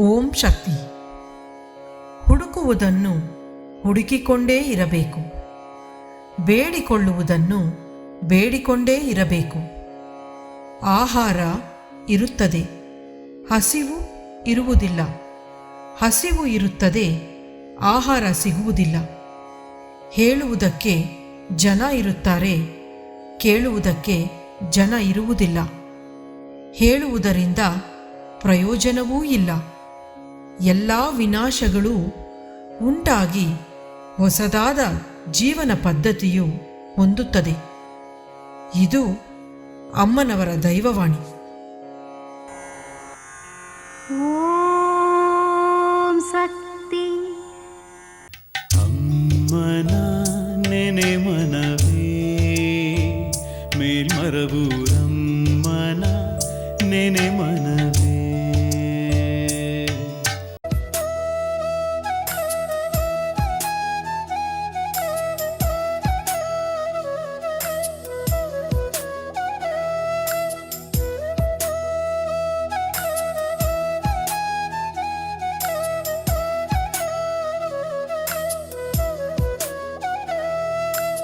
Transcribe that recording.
ಓಂ ಶಕ್ತಿ. ಹುಡುಕುವುದನ್ನು ಹುಡುಕಿಕೊಂಡೇ ಇರಬೇಕು. ಬೇಡಿಕೊಳ್ಳುವುದನ್ನು ಬೇಡಿಕೊಂಡೇ ಇರಬೇಕು. ಆಹಾರ ಇರುತ್ತದೆ. ಹಸಿವು ಇರುವುದಿಲ್ಲ. ಹಸಿವು ಇರುತ್ತದೆ. ಆಹಾರ ಸಿಗುವುದಿಲ್ಲ. ಹೇಳುವುದಕ್ಕೆ ಜನ ಇರುತ್ತಾರೆ. ಕೇಳುವುದಕ್ಕೆ ಜನ ಇರುವುದಿಲ್ಲ. ಹೇಳುವುದರಿಂದ ಪ್ರಯೋಜನವೂ ಇಲ್ಲ. ಎಲ್ಲ ವಿನಾಶಗಳು ಉಂಟಾಗಿ ಹೊಸದಾದ ಜೀವನ ಪದ್ಧತಿಯು ಹೊಂದುತ್ತದೆ. ಇದು ಅಮ್ಮನವರ ದೈವವಾಣಿ. ಓಂ ಶಕ್ತಿ. ಅಮ್ಮನ ನೆನೆ ಮನವೇ ಮೇಲ್ಮರವು ಅಮ್ಮನ ನೆನೆ